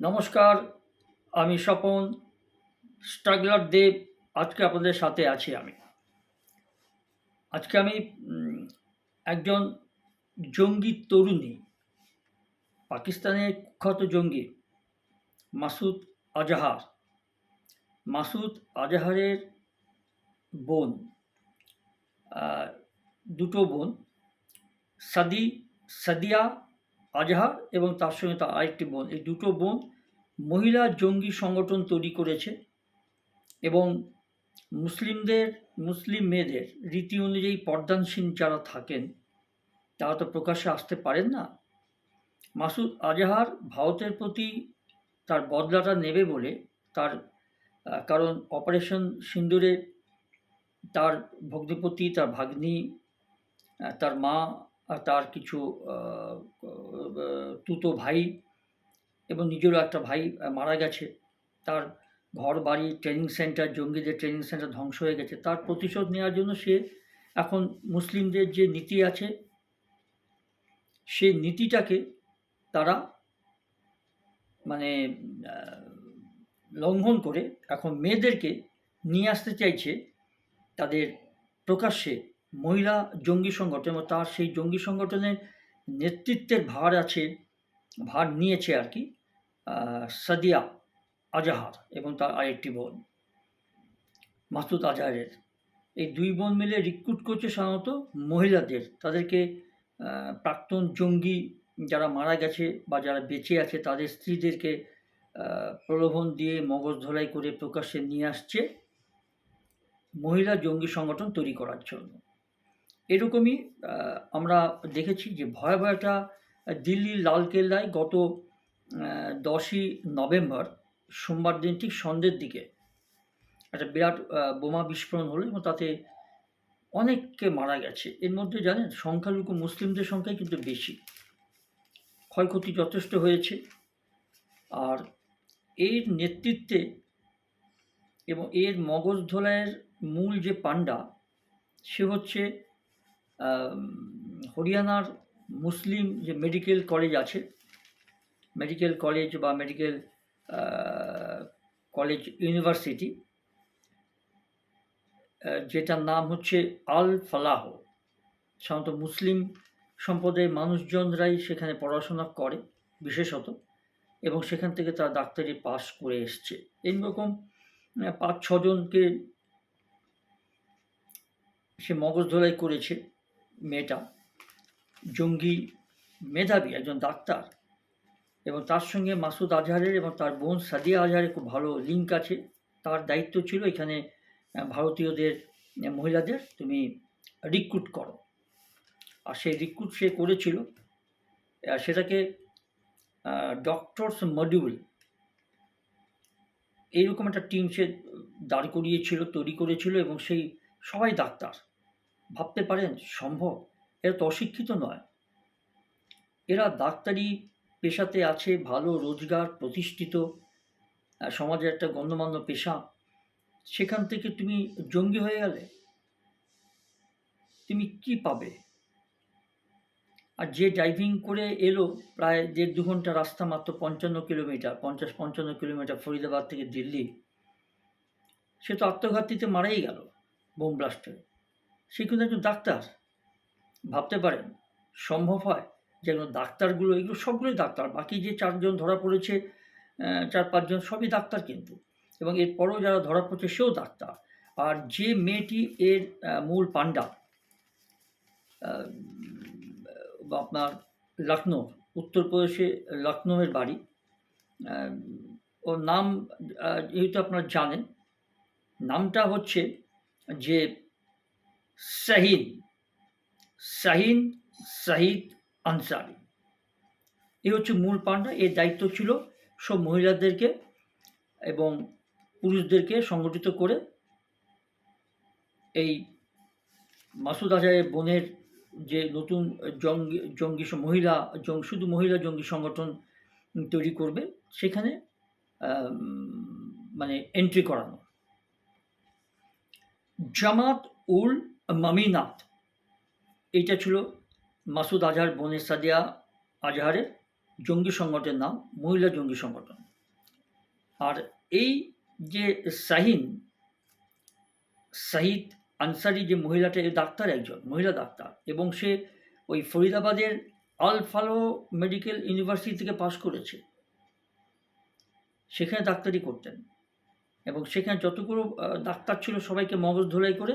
নমস্কার, আমি স্বপন, স্ট্রাগলার দেব, আজকে আপনাদের সাথে আছি আমি। আজকে আমি একজন জঙ্গি তরুণী পাকিস্তানের কুখ্যাত জঙ্গি, মাসুদ আজাহার। মাসুদ আজাহারের বোন দুটো বোন, সাদি, সাদিয়া আজহার এবং তার সঙ্গে তার আরেকটি বোন। এই দুটো বোন মহিলা জঙ্গি সংগঠন তৈরি করেছে এবং মুসলিমদের, মুসলিম মেয়েদের রীতি অনুযায়ী পর্দানসীন যারা থাকেন, তারা তো প্রকাশ্যে আসতে পারেন না। মাসুদ আজহার ভারতের প্রতি তার বদলাটা নেবে বলে তার কারণ অপারেশন সিন্দুরে তার ভগ্নিপতি, তার ভাগ্নি তার মা তার কিছু তুতো ভাই এবং নিজেরও একটা ভাই মারা গেছে। তার ঘর বাড়ি ট্রেনিং সেন্টার জঙ্গিদের ট্রেনিং সেন্টার ধ্বংস হয়ে গেছে। তার প্রতিশোধ নেওয়ার জন্য সে এখন মুসলিমদের যে নীতি আছে সেই নীতিটাকে তারা মানে লঙ্ঘন করে এখন মেয়েদেরকে নিয়ে আসতে চাইছে তাদের প্রকাশ্যে। মহিলা জঙ্গি সংগঠন এবং তার সেই জঙ্গি সংগঠনের নেতৃত্বের ভার আছে, ভার নিয়েছে আর কি সাদিয়া আজাহার এবং তার আরেকটি বোন, মাসুদ আজাহারের। এই দুই বোন মিলে রিক্রুট করছে সাধারণত মহিলাদের। তাদেরকে প্রাক্তন জঙ্গি যারা মারা গেছে বা যারা বেঁচে আছে, তাদের স্ত্রীদেরকে প্রলোভন দিয়ে মগজ ধলাই করে প্রকাশ্যে নিয়ে আসছে মহিলা জঙ্গি সংগঠন তৈরি করার জন্য। এরকমই আমরা দেখেছি যে ভয়াবহ একটা দিল্লির লালকেল্লায় গত দশই নভেম্বর, সোমবার দিন ঠিক সন্ধ্যের দিকে একটা বিরাট বোমা বিস্ফোরণ হলো এবং তাতে অনেককে মারা গেছে। এর মধ্যে জানেন, সংখ্যালঘু মুসলিমদের সংখ্যাই কিন্তু বেশি। ক্ষয়ক্ষতি যথেষ্ট হয়েছে। আর এর নেতৃত্বে এবং এর মগজ ধোলাইয়ের মূল যে পাণ্ডা, সে হচ্ছে হরিয়ানার মুসলিম যে মেডিকেল কলেজ আছে, মেডিকেল কলেজ বা মেডিকেল কলেজ ইউনিভার্সিটি যেটার নাম হচ্ছে আল ফালাহ। সাধারণত মুসলিম সম্প্রদায়ের মানুষজনরাই সেখানে পড়াশোনা করে বিশেষত, এবং সেখান থেকে তারা ডাক্তারি পাস করে এসছে। এইরকম পাঁচ ছজনকে সে মগজ ধোলাই করেছে। মেয়েটা, জঙ্গি মেধাবী, একজন ডাক্তার। এবং তার সঙ্গে মাসুদ আজহারের এবং তার বোন সাদিয়া আজহারের খুব ভালো লিঙ্ক আছে। তার দায়িত্ব ছিল এখানে ভারতীয়দের মহিলাদের তুমি রিক্রুট করো। আর সেই রিক্রুট সে করেছিল। সেটাকে ডক্টরস মডিউল এইরকম একটা টিম সে দাঁড় করিয়েছিল, তৈরি করেছিল এবং সেই সবাই ডাক্তার। ভাবতে পারেন সম্ভব, এরা তো অশিক্ষিত নয়। এরা ডাক্তারি পেশাতে আছে, ভালো রোজগার, প্রতিষ্ঠিত সমাজের একটা গণ্যমান্য পেশা। সেখান থেকে তুমি জঙ্গি হয়ে গেলে, তুমি কি পাবে? আর যে ড্রাইভিং করে এলো, প্রায় দেড় দু ঘণ্টা রাস্তা মাত্র পঞ্চান্ন কিলোমিটার, পঞ্চাশ পঞ্চান্ন কিলোমিটার ফরিদাবাদ থেকে দিল্লি। সে তো আত্মঘাতীতে মারাই গেল, বোম সে কিন্তু একজন ডাক্তার। ভাবতে পারেন, সম্ভব হয় যে একজন ডাক্তারগুলো, এগুলো সবগুলোই ডাক্তার, বাকি যে চারজন ধরা পড়েছে চার পাঁচজন সবই ডাক্তার কিন্তু। এবং এরপরেও যারা ধরা পড়ছে, সেও ডাক্তার। আর যে মেয়েটি এর মূল পাণ্ডা আপনার লখনৌ উত্তরপ্রদেশে লখনৌয়ের বাড়ি ওর নাম যেহেতু আপনারা জানেন, নামটা হচ্ছে যে শাহিন শাহিন, শাহিদ আনসারি। এই হচ্ছে মূল পাণ্ডা এর দায়িত্ব ছিল সব মহিলাদেরকে এবং পুরুষদেরকে সংগঠিত করে এই মাসুদ আজহারের বোনের যে নতুন জঙ্গি জঙ্গি মহিলা শুধু মহিলা জঙ্গি সংগঠন তৈরি করবে, সেখানে মানে এন্ট্রি করানো। জামাত উল মামিনাত এইটা ছিল মাসুদ আজহার বোনের সাদিয়া আজহারের জঙ্গি সংগঠনের নাম, মহিলা জঙ্গি সংগঠন। আর এই যে শাহিন, শাহিদ আনসারি যে মহিলাটা, এ ডাক্তার একজন, মহিলা ডাক্তার। এবং সে ওই ফরিদাবাদের আল ফালো মেডিকেল ইউনিভার্সিটি থেকে পাশ করেছে। সেখানে ডাক্তারি করতেন। এবং সেখানে যতগুলো ডাক্তার ছিল সবাইকে মগজ ধোলাই করে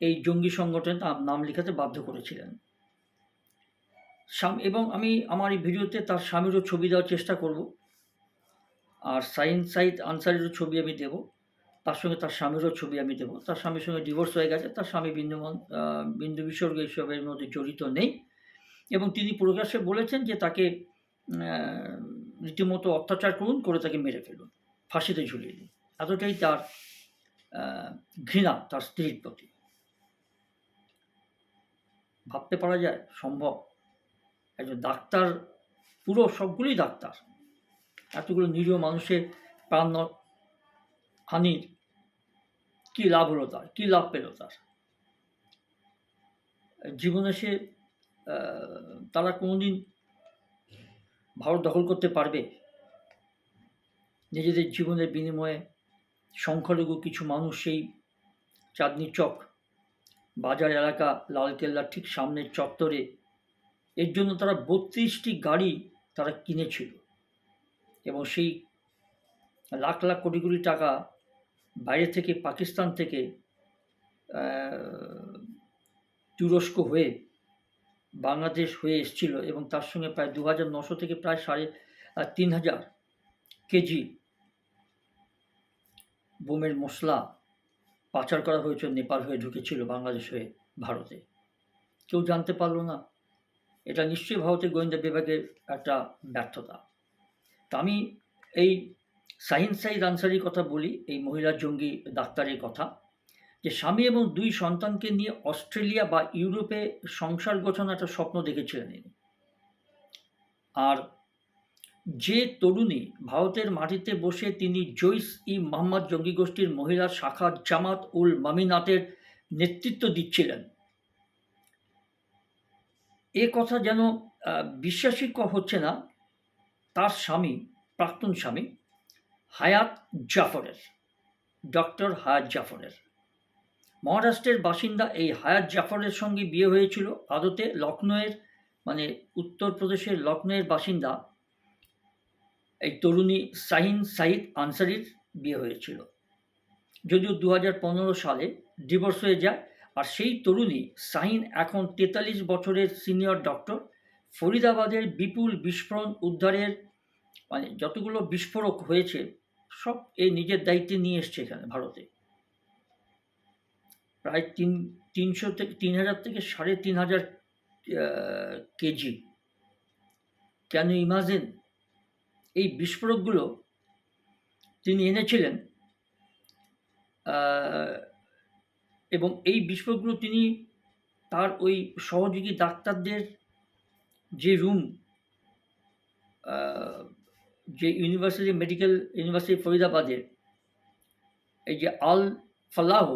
এই জঙ্গি সংগঠনে তার নাম লেখাতে বাধ্য করেছিলেন। এবং আমি আমার এই ভিডিওতে তার স্বামীরও ছবি দেওয়ার চেষ্টা করব। আর সাইন সাইদ আনসারিরও ছবি আমি দেব। তার সঙ্গে তার স্বামীরও ছবি আমি দেব। তার স্বামীর সঙ্গে ডিভোর্স হয়ে গেছে। তার স্বামী বিন্দুমন বিন্দু বিসর্গ এইসবের মধ্যে জড়িত নেই। এবং তিনি প্রকাশ্যে বলেছেন যে তাকে রীতিমতো অত্যাচার করুন, করে তাকে মেরে ফেলুন, ফাঁসিতে ঝুলিয়ে দিন। এতটাই তার ঘৃণা তার স্ত্রীর প্রতি। ভাবতে পারা যায়, সম্ভব। একজন ডাক্তার, পুরো সবগুলোই ডাক্তার। এতগুলো নিরীহ মানুষের প্রাণ হানির কী লাভ হলো তার? কী লাভ পেল তার? জীবনে সে তারা কোনোদিন ভারত দখল করতে পারবে? নিজেদের জীবনের বিনিময়ে সংখ্যালঘু কিছু মানুষ সেই চাঁদনি চক বাজার এলাকা লালকেল্লার ঠিক সামনের চত্বরে। এর জন্য তারা বত্রিশটি গাড়ি তারা কিনেছিল এবং সেই লাখ লাখ কোটি কোটি টাকা বাইরে থেকে পাকিস্তান থেকে তুরস্ক হয়ে বাংলাদেশ হয়ে এসেছিল এবং তার সঙ্গে প্রায় দু হাজার নশো থেকে প্রায় সাড়ে তিন হাজার কেজি বোমের মশলা পাচার করা হয়েছিল নেপাল হয়ে ঢুকেছিল, বাংলাদেশ হয়ে ভারতে। কেউ জানতে পারল না। এটা নিশ্চয়ই ভারতের গোয়েন্দা বিভাগের একটা ব্যর্থতা। তা আমি এই সাহিন সাইদ আনসারির কথা বলি, এই মহিলা জঙ্গি ডাক্তারের কথা, যে স্বামী এবং দুই সন্তানকে নিয়ে অস্ট্রেলিয়া বা ইউরোপে সংসার গোছানো একটা স্বপ্ন দেখেছিলেন ইনি। আর যে তরুণী ভারতের মাটিতে বসে তিনি জৈস ই মোহাম্মদ জঙ্গি গোষ্ঠীর মহিলা শাখা জামাত উল মামিনাতের নেতৃত্ব দিচ্ছিলেন। এ কথা যেন বিশ্বাসই হচ্ছে না, তার স্বামী, প্রাক্তন স্বামী হায়াত জাফরের, ডক্টর হায়াত জাফরের। মহারাষ্ট্রের বাসিন্দা এই হায়াত জাফরের সঙ্গে বিয়ে হয়েছিল। আদতে লখনৌয়ের মানে উত্তরপ্রদেশের লখনৌয়ের বাসিন্দা এই তরুণী শাহিন সাইদ আনসারির বিয়ে হয়েছিল। যদিও দু হাজার পনেরো সালে ডিভোর্স হয়ে যায়, আর সেই তরুণী শাহিন এখন তেতাল্লিশ বছরের সিনিয়র ডক্টর ফরিদাবাদের বিপুল বিস্ফোরণ উদ্ধারের মানে যতগুলো বিস্ফোরক হয়েছে, সব এই নিজের দায়িত্বে নিয়ে এসছে এখানে ভারতে। প্রায় তিন, তিনশো থেকে তিন হাজার থেকে সাড়ে তিন হাজার কেজি। কেন ইমাজিন এই বিস্ফোরকগুলো তিনি এনেছিলেন এবং এই বিস্ফোরকগুলো তিনি তার ওই সহযোগী ডাক্তারদের যে রুম যে ইউনিভার্সিটি মেডিকেল ইউনিভার্সিটি ফরিদাবাদের এই যে আল ফালাহ,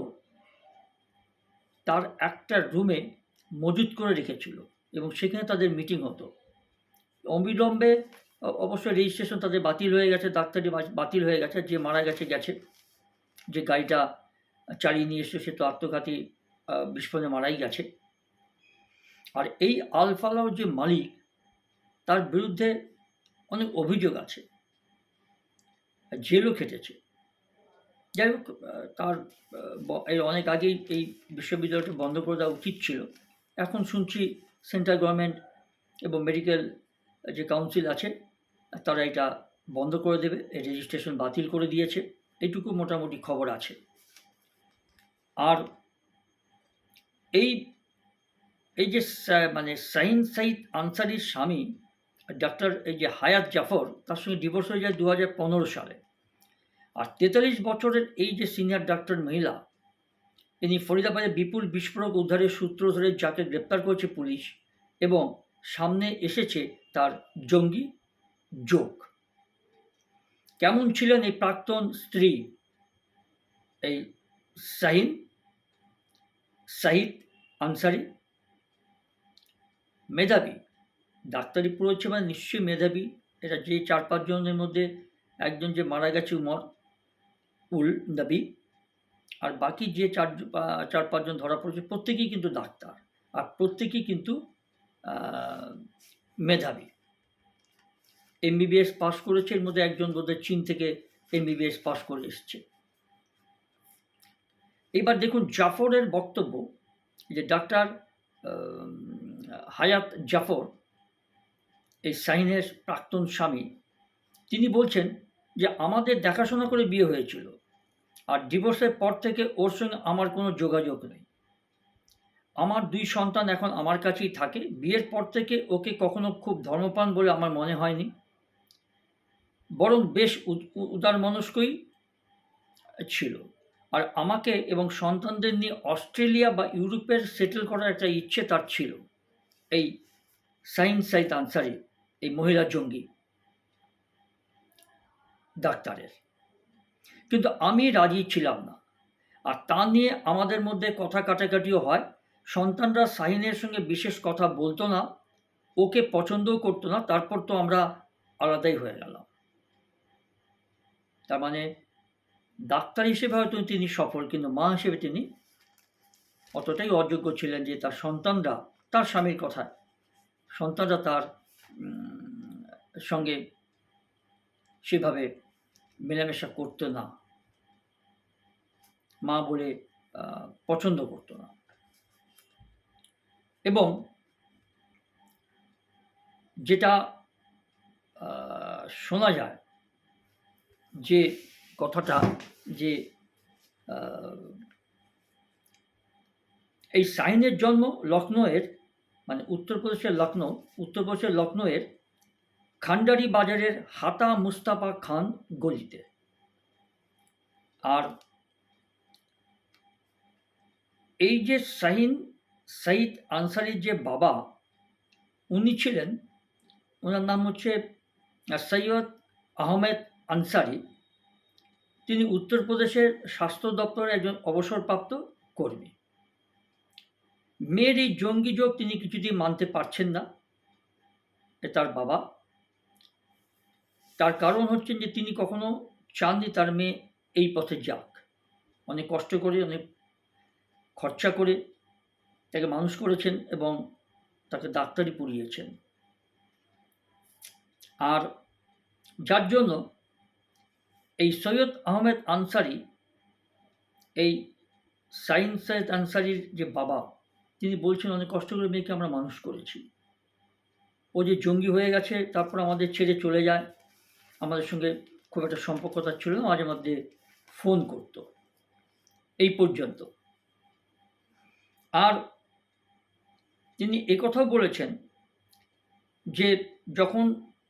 তার একটা রুমে মজুত করে রেখেছিল এবং সেখানে তাদের মিটিং হতো। অবিলম্বে অবশ্য রেজিস্ট্রেশন তাদের বাতিল হয়ে গেছে ডাক্তারি বাতিল হয়ে গেছে, যে মারা গেছে গেছে, যে গাড়িটা চালিয়ে নিয়ে এসে সে তো আত্মঘাতী বিস্ফোরণে মারাই গেছে। আর এই আলফালাও যে মালিক, তার বিরুদ্ধে অনেক অভিযোগ আছে। জেলও খেটেছে। যাই হোক তার এই অনেক আগেই এই বিশ্ববিদ্যালয়টা বন্ধ করে দেওয়া উচিত ছিল। এখন শুনছি সেন্ট্রাল গভর্নমেন্ট এবং মেডিকেল যে কাউন্সিল আছে তারা এটা বন্ধ করে দেবে, এই রেজিস্ট্রেশন বাতিল করে দিয়েছে, এইটুকু মোটামুটি খবর আছে। আর এই এই যে মানে সাইন সাইদ আনসারির স্বামী, ডাক্তার এই যে হায়াত জাফর, তার সঙ্গে ডিভোর্স হয়ে যায় দু হাজার পনেরো সালে। আর তেতাল্লিশ বছরের এই যে সিনিয়র ডাক্তার মহিলা, ইনি ফরিদাবাদে বিপুল বিস্ফোরক উদ্ধারের সূত্র ধরে যাকে গ্রেপ্তার করেছে পুলিশ এবং সামনে এসেছে তার জঙ্গি যোগ। কেমন ছিলেন এই প্রাক্তন স্ত্রী? এই শাহিন? সাহিদ আনসারি? মেধাবী। ডাক্তারি পড়েছে মানে নিশ্চয়ই মেধাবী। এটা যে চার পাঁচজনের মধ্যে একজন যে মারা গেছে উমর, উল নবী। আর বাকি যে চার চার পাঁচজন ধরা পড়েছে, প্রত্যেকেই কিন্তু ডাক্তার। আর প্রত্যেকেই কিন্তু মেধাবী। এমবিবিএস পাস করেছে, এর মধ্যে একজন বোধহয় চীন থেকে এমবিবিএস পাস করে এসছে। এবার দেখুন জাফরের বক্তব্য যে ডাক্তার হায়াত জাফর, এই সাইনের প্রাক্তন স্বামী, তিনি বলছেন যে আমাদের দেখাশোনা করে বিয়ে হয়েছিল, আর ডিভোর্সের পর থেকে ওর সঙ্গে আমার কোনো যোগাযোগ নেই। আমার দুই সন্তান এখন আমার কাছেই থাকে, বিয়ের পর থেকে ওকে কখনো খুব ধর্মপান বলে আমার মনে হয়নি। বরং বেশ উদারমনস্কই ছিল। আর আমাকে এবং সন্তানদের নিয়ে অস্ট্রেলিয়া বা ইউরোপের সেটেল করার একটা ইচ্ছে তার ছিল। এই সাইন সাইদ আনসারি, এই মহিলা জঙ্গি ডাক্তারের। কিন্তু আমি রাজি ছিলাম না। আর তা নিয়ে আমাদের মধ্যে কথা কাটাকাটিও হয়। সন্তানরা সাহিনের সঙ্গে বিশেষ কথা বলতো না, ওকে পছন্দও করতো না, তারপর তো আমরা আলাদাই হয়ে গেলাম। তার মানে ডাক্তার হিসেবে হয়তো তিনি সফল, কিন্তু মা হিসেবে তিনি অতটাই অযোগ্য ছিলেন যে তার সন্তানরা, তার স্বামীর কথা সন্তানরা তার সঙ্গে সেভাবে মেলামেশা করতো না। মা বলে পছন্দ করতো না। এবং যেটা শোনা যায় যে কথাটা যে এই সাইনের জন্ম লখনৌয়ের মানে উত্তরপ্রদেশের লখনৌ, উত্তরপ্রদেশের লখনৌয়ের খান্ডারি বাজারের হাতা মুস্তাফা খান গলিতে। আর এই যে শাহিন সঈদ আনসারির যে বাবা, উনি ছিলেন, ওনার নাম হচ্ছে সৈয়দ আহমেদ আনসারি, তিনি উত্তরপ্রদেশের স্বাস্থ্য দপ্তরের একজন অবসরপ্রাপ্ত কর্মী। মেয়ের এই জঙ্গি যোগ তিনি কিছুতেই মানতে পারছেন না, এ তার বাবা। তার কারণ হচ্ছে যে তিনি কখনো চাননি তার মেয়ে এই পথে যাক। অনেক কষ্ট করে, অনেক খরচা করে তাকে মানুষ করেছেন এবং তাকে ডাক্তারি পড়িয়েছেন। আর যার জন্য এই সৈয়দ আহমেদ আনসারি, এই সাইন সৈয়দ আনসারির যে বাবা, তিনি বলছেন, অনেক কষ্ট করে মেয়েকে আমরা মানুষ করেছি। ও যে জঙ্গি হয়ে গেছে, তারপর আমাদের ছেড়ে চলে যায়। আমাদের সঙ্গে খুব একটা সম্পর্ক তার ছিল না, মাঝে মধ্যে ফোন করতো। এই পর্যন্ত। আর তিনি একথাও বলেছেন যে, যখন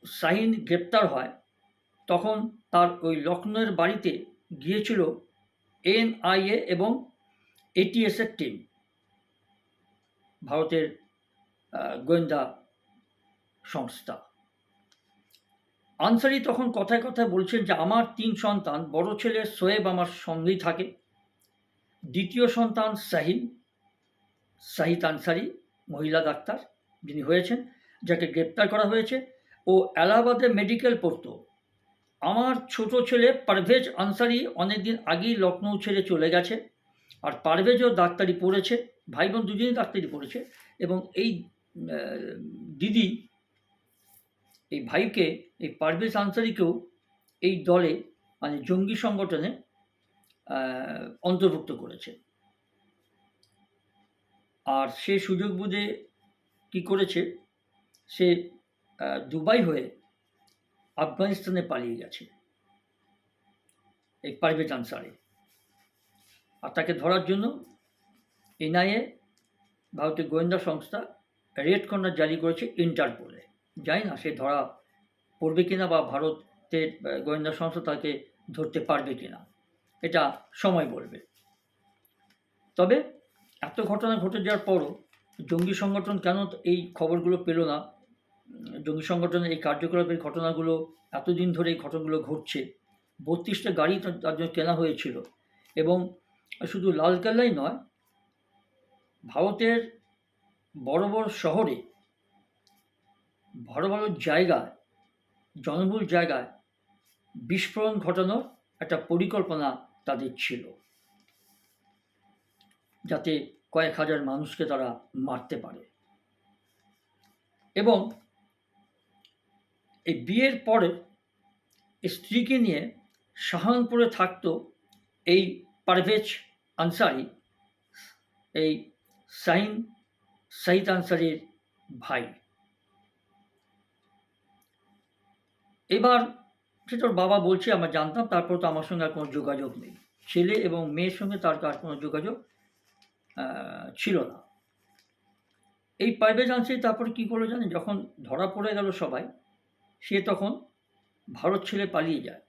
শাহিন গ্রেপ্তার হয়, তখন তার ওই লখনৌয়ের বাড়িতে গিয়েছিল এনআইএ এবং এটিএসের টিম ভারতের গোয়েন্দা সংস্থা। আনসারি তখন কথায় কথায় বলছেন যে, আমার তিন সন্তান, বড় ছেলে সোয়েব আমার সঙ্গেই থাকে। দ্বিতীয় সন্তান শাহিন, শাহিদ আনসারি, মহিলা ডাক্তার যিনি হয়েছেন, যাকে গ্রেপ্তার করা হয়েছে। ও এলাহাবাদে মেডিকেল পড়তো। আমার ছোট ছেলে পারভেজ আনসারি অনেকদিন আগেই লখনৌ ছেড়ে চলে গেছে। আর পারভেজও ডাক্তারি পড়েছে ভাই বোন দুজনেই ডাক্তারি পড়েছে এবং এই দিদি, এই ভাইকে, এই পারভেজ আনসারিকেও এই দলে মানে জঙ্গি সংগঠনে অন্তর্ভুক্ত করেছে। আর সে সুযোগ বুঝে কী করেছে, সে দুবাই হয়ে আফগানিস্তানে পালিয়ে গেছে। এই পারভেজ আনসারে আর তাকে ধরার জন্য এনআইএ, ভারতের গোয়েন্দা সংস্থা, রেড কর্নার জারি করেছে ইন্টারপোলে। জানি না সে ধরা পড়বে কিনা বা ভারতের গোয়েন্দা সংস্থা তাকে ধরতে পারবে কিনা। এটা সময় বলবে। তবে এত ঘটনা ঘটে যাওয়ার পরও জঙ্গি সংগঠন কেন এই খবরগুলো পেল না? জঙ্গি সংগঠনের এই কার্যকলাপের ঘটনাগুলো, এতদিন ধরে এই ঘটনাগুলো ঘটছে। বত্রিশটা গাড়ি তার জন্য কেনা হয়েছিল। এবং শুধু লালকেল্লাই নয়, ভারতের বড় বড় শহরে, বড় বড় জায়গায়, জনবহুল জায়গায় বিস্ফোরণ ঘটানোর একটা পরিকল্পনা তাদের ছিল। যাতে কয়েক হাজার মানুষকে তারা মারতে পারে। এবং এই বিয়ের পরে স্ত্রীকে নিয়ে সাহারানপুরে থাকতো এই পারভেজ আনসারি, এই সাইন সাইদ আনসারির ভাই। এবার সেটা ওর বাবা বলছে, আমরা জানতাম, তারপর তো আমার সঙ্গে আর কোনো যোগাযোগ নেই। ছেলে এবং মেয়ের সঙ্গে তার আর কোনো যোগাযোগ ছিল না। এই পারভেজ আনসারি তারপরে কী করল জানেন? যখন ধরা পড়ে গেল সবাই সে তখন ভারত ছেড়ে পালিয়ে যায়।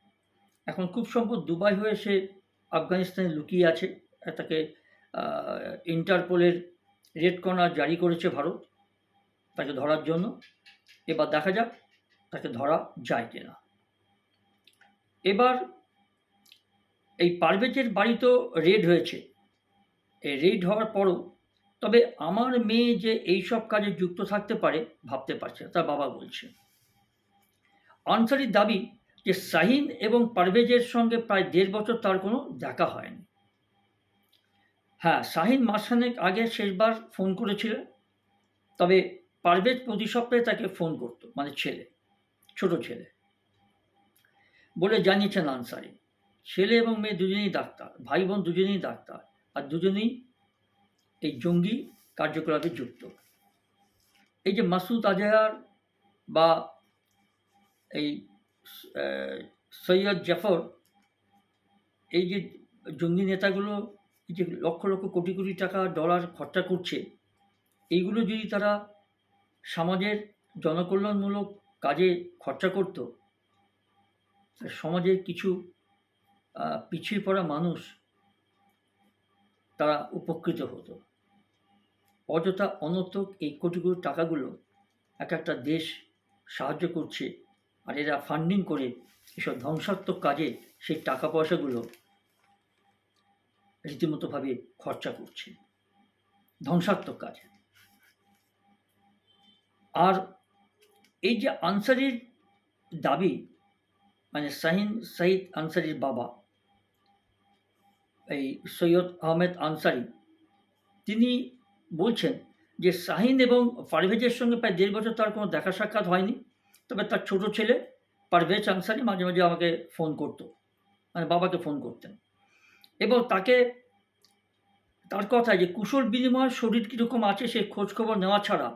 এখন খুব সম্ভব দুবাই হয়ে সে আফগানিস্তানে লুকিয়ে আছে তাকে ইন্টারপোলের রেড কর্নার জারি করেছে ভারত তাকে ধরার জন্য। এবার দেখা যাক তাকে ধরা যায় কিনা। এবার এই পারভেজের বাড়ি তো রেড হয়েছে। এই রেড হওয়ার পরও তবে আমার মেয়ে যে এইসব কাজে যুক্ত থাকতে পারে ভাবতে পারছে তার বাবা বলছে। আনসারির দাবি যে শাহিন এবং পারভেজের সঙ্গে প্রায় দেড় বছর তার কোনো দেখা হয়নি। হ্যাঁ শাহিন মাসখানেক আগে শেষবার ফোন করেছিল, তবে পারভেজ প্রতি সপ্তাহে তাকে ফোন করতো মানে ছেলে, ছোট ছেলে বলে জানিয়েছেন আনসারি। ছেলে এবং মেয়ে দুজনেই ডাক্তার, ভাই বোন দুজনেই ডাক্তার, আর দুজনেই এই জঙ্গি কার্যকলাপে যুক্ত। এই যে মাসুদ আজহার বা এই সৈয়দ জাফর, এই যে জঙ্গি নেতাগুলো যে লক্ষ লক্ষ কোটি কোটি টাকা ডলার খরচা করছে, এইগুলো যদি তারা সমাজের জনকল্যাণমূলক কাজে খরচা করত সমাজের কিছু পিছিয়ে পড়া মানুষ তারা উপকৃত হতো। অযথা অনর্থক এই কোটি কোটি টাকাগুলো এক একটা দেশ সাহায্য করছে। আর এরা ফান্ডিং করে এসব ধ্বংসাত্মক কাজে সেই টাকা পয়সাগুলো রীতিমতোভাবে খরচা করছে। ধ্বংসাত্মক কাজ। আর এই যে আনসারির দাবি মানে শাহিন সাইদ আনসারির বাবা, এই সৈয়দ আহমেদ আনসারি, তিনি বলছেন যে শাহিন এবং পারভেজের সঙ্গে প্রায় দেড় বছর তার কোনো দেখা সাক্ষাৎ হয়নি। তবে তার ছোট ছেলে, পারভেজ আনসারি মাঝে মাঝে আমাকে ফোন করতো। মানে বাবাকে ফোন করতেন। এবং তাকে, তার কথা যে কুশল বিনিময় শরীর কীরকম আছে সে খোঁজখবর নেওয়া ছাড়া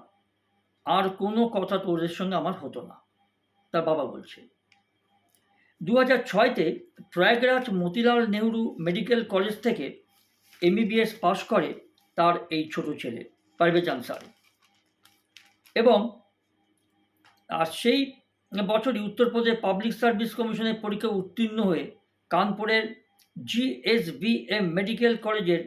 আর কোনো কথা তো ওদের সঙ্গে আমার হতো না, তার বাবা বলছে। দু হাজার ছয়তে প্রয়াগরাজ মতিলাল নেহরু মেডিকেল কলেজ থেকে এমবিবিএস পাশ করে তার এই ছোট ছেলে, পারভেজ আনসারি। এবং আর সেই বছরই উত্তরপ্রদেশ পাবলিক সার্ভিস কমিশনের পরীক্ষা উত্তীর্ণ হয়ে কানপুরের জিএসবিএম মেডিকেল কলেজের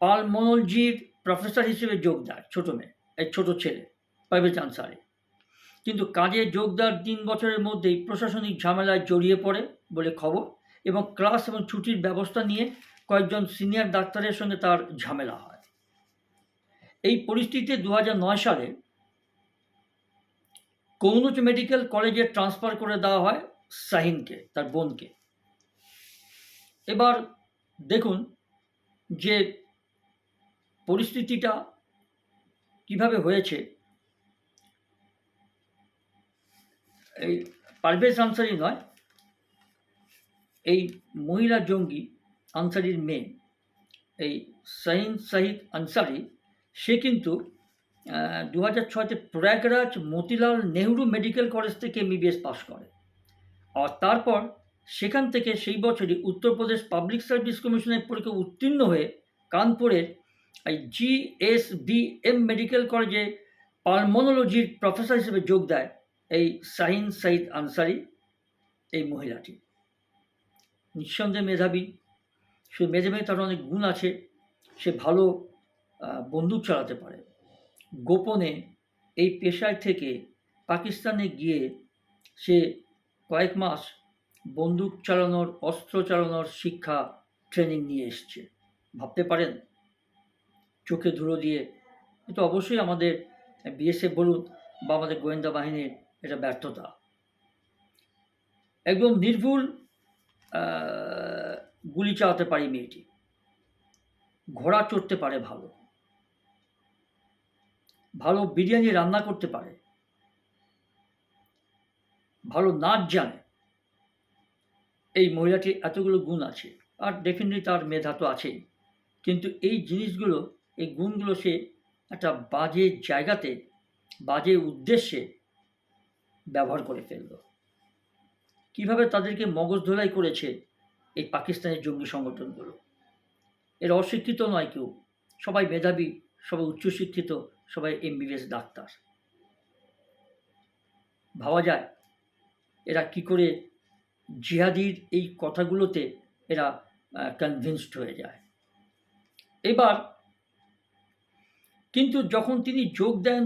পালমোলজির প্রফেসর হিসেবে যোগ দেয়, ছোট মেয়ে, এই ছোট ছেলে, পারভেজ আনসারি। কিন্তু কাজে যোগ দেওয়ার তিন বছরের মধ্যেই প্রশাসনিক ঝামেলায় জড়িয়ে পড়ে বলে খবর এবং ক্লাস এবং ছুটির ব্যবস্থা নিয়ে কয়েকজন সিনিয়র ডাক্তারের সঙ্গে তার ঝামেলা হয়। এই পরিস্থিতিতে দু সালে কৌনুজ মেডিকেল কলেজে ট্রান্সফার করে দেওয়া হয় শাহিনকে, তার বোনকে। এবার দেখুন যে পরিস্থিতিটা কীভাবে হয়েছে। এই পারভেজ আনসারি নয়, এই মহিলা জঙ্গি আনসারির মেয়ে, এই শাহিন সাহিদ আনসারি, সে কিন্তু দু হাজার ছয়তে প্রয়াগরাজ মতিলাল নেহরু মেডিকেল কলেজ থেকে এমবিবিএস পাশ করে। আর তারপর সেখান থেকে সেই বছরই উত্তরপ্রদেশ পাবলিক সার্ভিস কমিশনের পরীক্ষা উত্তীর্ণ হয়ে কানপুরের জিএসবিএম মেডিকেল কলেজে পালমোনোলজির প্রফেসর হিসেবে যোগ দেয় এই শাহিন সাইদ আনসারি, এই মহিলাটি। নিঃসন্দেহে মেধাবী। সে মেধাবী তার অনেক গুণ আছে। সে ভালো বন্দুক চালাতে পারে। গোপনে এই পেশায় থেকে পাকিস্তানে গিয়ে সে কয়েক মাস বন্দুক চালানোর, অস্ত্র চালানোর শিক্ষা ট্রেনিং নিয়ে এসছে। ভাবতে পারেন? চোখে ধুলো দিয়ে। এটা অবশ্যই আমাদের বিএসএফ বলুন বা আমাদের গোয়েন্দা বাহিনীর এটা ব্যর্থতা। একদম নির্ভুল গুলি চালাতে পারে মেয়েটি। ঘোড়া চড়তে পারে ভালো। ভালো বিরিয়ানি রান্না করতে পারে, ভালো নাচ জানে, এই মহিলাটির এতগুলো গুণ আছে, আর ডেফিনেটলি তার মেধা তো আছেই। কিন্তু এই জিনিসগুলো, এই গুণগুলো সে একটা বাজে জায়গাতে, বাজে উদ্দেশ্যে ব্যবহার করে ফেলল। কীভাবে তাদেরকে মগজ ধোলাই করেছে এই পাকিস্তানের জঙ্গি সংগঠনগুলো? এর অশিক্ষিত নয় কেউ, সবাই মেধাবী, সবাই উচ্চশিক্ষিত সবাই এমবিবিএস ডাক্তার। ভাবা যায়, এরা কি করে জিহাদির এই কথাগুলোতে এরা কনভিনসড হয়ে যায়। এবার, কিন্তু যখন তিনি যোগ দেন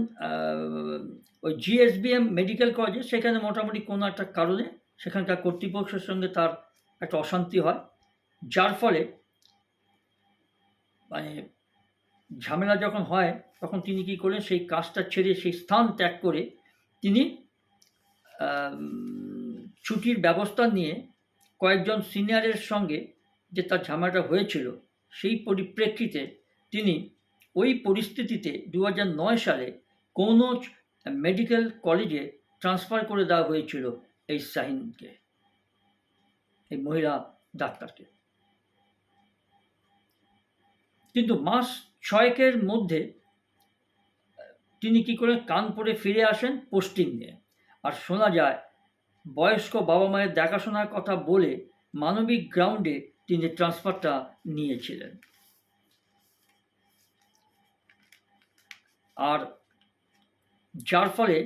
ওই জিএসবিএম মেডিকেল কলেজে সেখানে মোটামুটি কোনো একটা কারণে সেখানকার কর্তৃপক্ষের সঙ্গে তার একটা অশান্তি হয়, যার ফলে মানে ঝামেলা যখন হয়, তখন তিনি কি করলেন, সেই কাজটা ছেড়ে, সেই স্থান ত্যাগ করে তিনি ছুটির ব্যবস্থা নিয়ে কয়েকজন সিনিয়রের সঙ্গে যে তার ঝামেলাটা হয়েছিল, সেই পরিপ্রেক্ষিতে তিনি ওই পরিস্থিতিতে দু সালে কৌনজ মেডিকেল কলেজে ট্রান্সফার করে দেওয়া হয়েছিল এই শাহিনকে, এই মহিলা ডাক্তারকে। কিন্তু মাস ছয়েকের মধ্যে তিনি কি করে কানপুরে ফিরে আসেন পোস্টিং নিয়ে। আর শোনা যায়, বয়স্ক বাবা মায়ের দেখাশোনার কথা বলে মানবিক গ্রাউন্ডে তিনি ট্রান্সফারটা নিয়েছিলেন। আর যার ফলে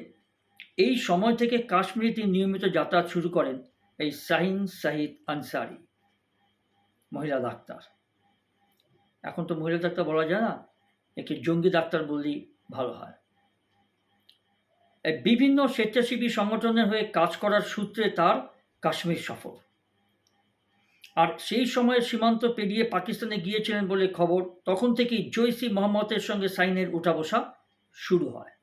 এই সময় থেকে কাশ্মীরে তিনি নিয়মিত যাতায়াত শুরু করেন এই শাহিন শাহিদ আনসারি, মহিলা ডাক্তার। এখন তো মহিলা ডাক্তার বলা যায় না, একে জঙ্গি ডাক্তার বললেই ভালো হয়। বিভিন্ন স্বেচ্ছাসেবী সংগঠনের হয়ে কাজ করার সূত্রে তার কাশ্মীর সফর। আর সেই সময়ে সীমান্ত পেরিয়ে পাকিস্তানে গিয়েছিলেন বলে খবর, তখন থেকেই জৈসি মোহাম্মদের সঙ্গে সাইনের উঠা বসা শুরু হয়।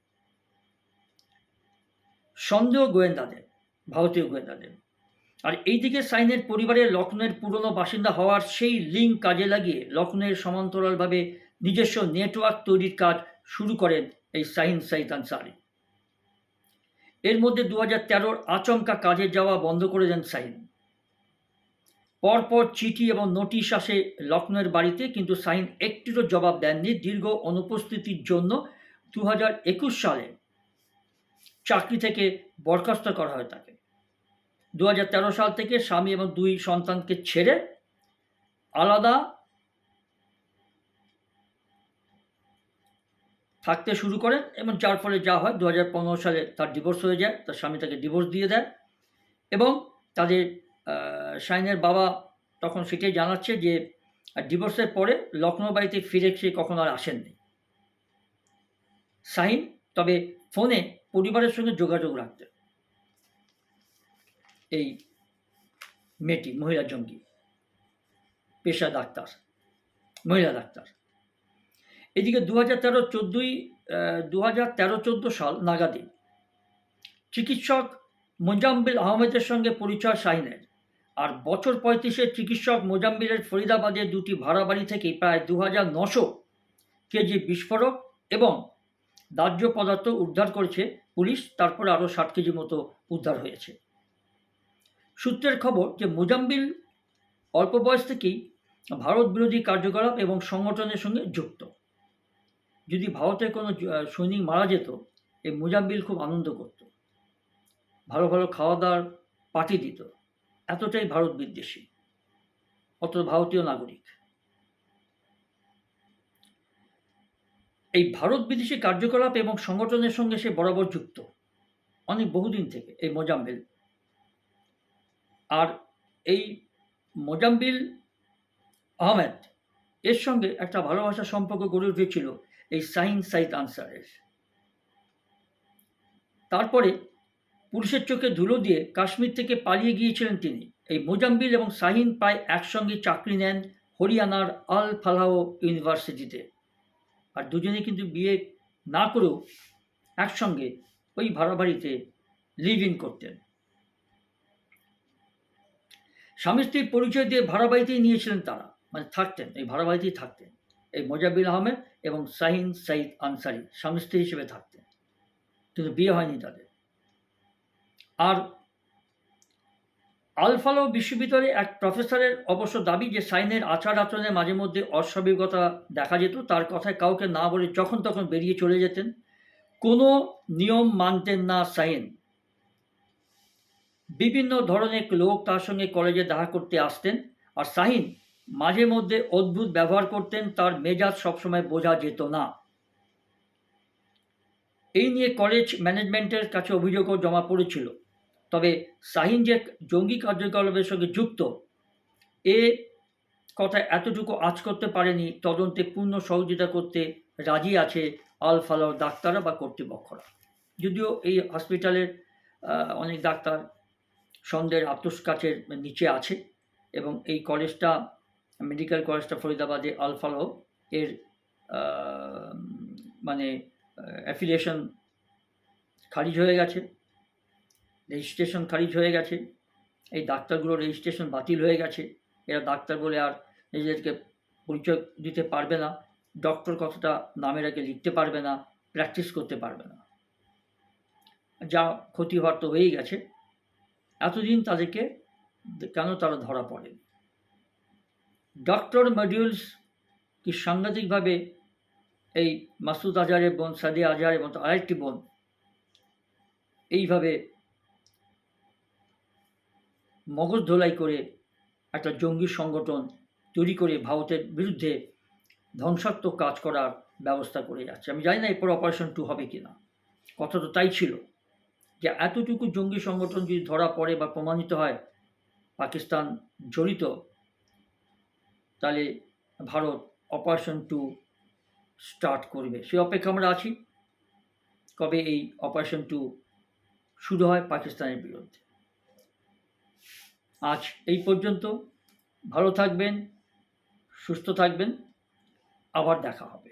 সন্দেহ গোয়েন্দাদের, ভারতীয় গোয়েন্দাদের। আর এইদিকে সাইনের পরিবারে লখনৌয়ের পুরনো বাসিন্দা হওয়ার সেই লিঙ্ক কাজে লাগিয়ে লখনৌয়ের সমান্তরালভাবে নিজস্ব নেটওয়ার্ক তৈরির কাজ শুরু করেন এই সাইন সাইদ আনসারি এর মধ্যে দু হাজার তেরোর আচমকা কাজে যাওয়া বন্ধ করে দেন সাইন। পরপর চিঠি এবং নোটিশ আসে লখনৌয়ের বাড়িতে, কিন্তু সাইন একটিরও জবাব দেননি দীর্ঘ অনুপস্থিতির জন্য দু হাজার একুশ সালে চাকরি থেকে বরখাস্ত করা হয় তাকে। দু সাল থেকে স্বামী এবং দুই সন্তানকে ছেড়ে আলাদা থাকতে শুরু করেন এবং যার ফলে যা হয় দু সালে তার ডিভোর্স হয়ে যায় তার স্বামী তাকে ডিভোর্স দিয়ে দেয় এবং তাদের আহ, শাইনের বাবা তখন সেটাই জানাচ্ছে যে ডিভোর্সের পরে লখনৌ বাড়িতে ফিরে সে কখনো আর আসেননি। শাহিন তবে ফোনে পরিবারের সঙ্গে যোগাযোগ রাখতেন। এই মেয়েটি, মহিলা জঙ্গি, পেশা ডাক্তার, মহিলা ডাক্তার। এদিকে দু হাজার তেরো চোদ্দোই দু হাজার তেরো চোদ্দ সাল নাগাদে চিকিৎসক মোজাম্বিল আহমেদের সঙ্গে পরিচয় শাহিনের আর বছর পঁয়ত্রিশের চিকিৎসক মোজাম্বিলের ফরিদাবাদের দুটি ভাড়া বাড়ি থেকে প্রায় দু হাজার নশো কেজি বিস্ফোরক এবং দাহ্য পদার্থ উদ্ধার করেছে পুলিশ, তারপরে আরও ষাট কেজি মতো উদ্ধার হয়েছে। সূত্রের খবর যে মোজাম্বিল অল্প বয়স থেকেই ভারত বিরোধী কার্যকলাপ এবং সংগঠনের সঙ্গে যুক্ত। যদি ভারতের কোনো সৈনিক মারা যেত, এই মোজাম্বিল খুব আনন্দ করত। ভালো ভালো খাওয়া দাওয়ার পার্টি দিত। এতটাই ভারত বিদ্বেষী, অত ভারতীয় নাগরিক। এই ভারত বিদেশি কার্যকলাপ এবং সংগঠনের সঙ্গে সে বরাবর যুক্ত। অনেক বহুদিন থেকে এই মোজাম্বিল আর এই মোজাম্বিল আহমেদ এর সঙ্গে একটা ভালোবাসার সম্পর্ক গড়ে উঠেছিল এই সাইন সাইদ আনসারের। তারপরে পুলিশের চোখে ধুলো দিয়ে কাশ্মীর থেকে পালিয়ে গিয়েছিলেন তিনি। এই মোজাম্বিল এবং শাহিন প্রায় একসঙ্গে চাকরি নেন হরিয়ানার আল ফালাহ ইউনিভার্সিটিতে। আর দুজনে কিন্তু বিয়ে না করেও একসঙ্গে ওই ভাড়া বাড়িতে লিভ ইন করতেন। স্বামী স্ত্রীর পরিচয় দিয়ে ভাড়া বাড়িতেই নিয়েছিলেন তারা। মানে থাকতেন, এই ভাড়া বাড়িতেই থাকতেন। এই মোজাবিল আহমেদ এবং শাহিন সাইদ আনসারি স্বামী স্ত্রী হিসেবে থাকতেন। কিন্তু বিয়ে হয়নি তাদের। আর আলফালো বিশ্ববিদ্যালয়ে এক প্রফেসরের অবশ্য দাবি যে সাইনের আচার আচরণে মাঝে মধ্যে অস্বাভাবিকতা দেখা যেত, তার কথায় কাউকে না বলে যখন তখন বেরিয়ে চলে যেতেন। কোনো নিয়ম মানতেন না সাইন। বিভিন্ন ধরনের লোক তার সঙ্গে কলেজে দেখা করতে আসতেন আর শাহিন মাঝে মধ্যে অদ্ভুত ব্যবহার করতেন, তার মেজাজ সবসময় বোঝা যেত না। এই নিয়ে কলেজ ম্যানেজমেন্টের কাছে অভিযোগও জমা পড়েছিল। তবে শাহিন যে জঙ্গি কার্যকলাপের সঙ্গে যুক্ত, এ কথা এতটুকু আঁচ করতে পারেনি, তদন্তে পূর্ণ সহযোগিতা করতে রাজি আছে আল ফালার ডাক্তাররা বা কর্তৃপক্ষরা। যদিও এই হসপিটালের অনেক ডাক্তার সন্দেহের আত্মস্কাচের নিচে আছে এবং এই কলেজটা মেডিকেল কলেজটা ফরিদাবাদে আলফালো এর মানে অ্যাফিলিয়েশন খারিজ হয়ে গেছে রেজিস্ট্রেশন খারিজ হয়ে গেছে, এই ডাক্তারগুলোর রেজিস্ট্রেশন বাতিল হয়ে গেছে, এরা ডাক্তার বলে আর নিজেদেরকে পরিচয় দিতে পারবে না ডক্টর কথাটা নামের আগে লিখতে পারবে না প্র্যাকটিস করতে পারবে না। যা ক্ষতি হওয়ার তো হয়েই গেছে। এতদিন তাদেরকে কেন তারা ধরা পড়ে ডক্টর মডিউলস কি সাংঘাতিকভাবে এই মাসুদ আজহারের বোন, সাদিয়া আজহারের মতো আরেকটি বোন এইভাবে মগজ ধোলাই করে একটা জঙ্গি সংগঠন তৈরি করে ভারতের বিরুদ্ধে ধ্বংসাত্মক কাজ করার ব্যবস্থা করে যাচ্ছে? আমি জানি না এরপর অপারেশন টু হবে কি না কথা তো তাই ছিল। যে এতটুকু জঙ্গি সংগঠন যদি ধরা পড়ে বা প্রমাণিত হয় পাকিস্তান জড়িত, তাহলে ভারত অপারেশন টু স্টার্ট করবে। সে অপেক্ষা আমরা আছি। কবে এই অপারেশন টু শুরু হয় পাকিস্তানের বিরুদ্ধে। আজ এই পর্যন্ত। ভালো থাকবেন, সুস্থ থাকবেন। আবার দেখা হবে।